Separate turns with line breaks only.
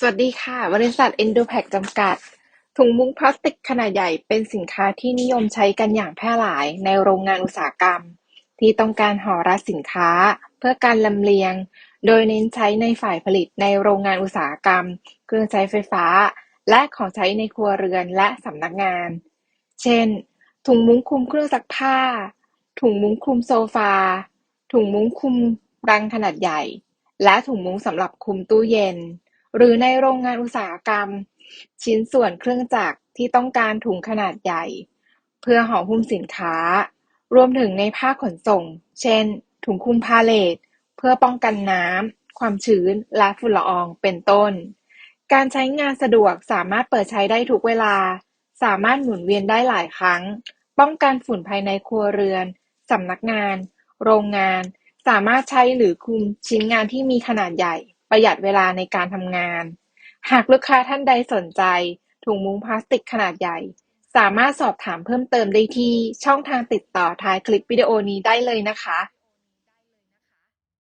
สวัสดีค่ะ บริษัท Endopack จำกัด ถุงมุ้งพลาสติกขนาดใหญ่เป็นสินค้าที่นิยมใช้กันอย่างแพร่หลายในโรงงานอุตสาหกรรม ที่ต้องการห่อรัดสินค้า เพื่อการลำเลียง โดยเน้นใช้ในฝ่ายผลิตในโรงงานอุตสาหกรรม เครื่องใช้ไฟฟ้า และของใช้ในครัวเรือนและสำนักงาน เช่น ถุงมุ้งคลุมเครื่องซักผ้า ถุงมุ้งคลุมโซฟา ถุงมุ้งคลุมรังขนาดใหญ่ และถุงมุ้งสำหรับคลุมตู้เย็น หรือในโรงงานอุตสาหกรรม ชิ้นส่วนเครื่องจักรที่ต้องการถุงขนาดใหญ่ เพื่อห่อหุ้มสินค้า รวมถึงในภาคขนส่ง เช่น ถุงคลุมพาเลทเพื่อป้องกันน้ำ ความชื้น และฝุ่นละอองเป็นต้น การใช้งานสะดวกสามารถเปิดใช้ได้ทุกเวลา สามารถหมุนเวียนได้หลายครั้ง ป้องกันฝุ่นภายในครัวเรือนสำนักงาน โรงงาน สามารถใช้หรือคุมชิ้นงานที่มีขนาดใหญ่ ประหยัดเวลาในการทำงาน หากลูกค้าท่านใดสนใจ ถุงมุ้งพลาสติกขนาดใหญ่ สามารถสอบถามเพิ่มเติมได้ที่ช่องทางติดต่อท้ายคลิปวิดีโอนี้ได้เลยนะคะ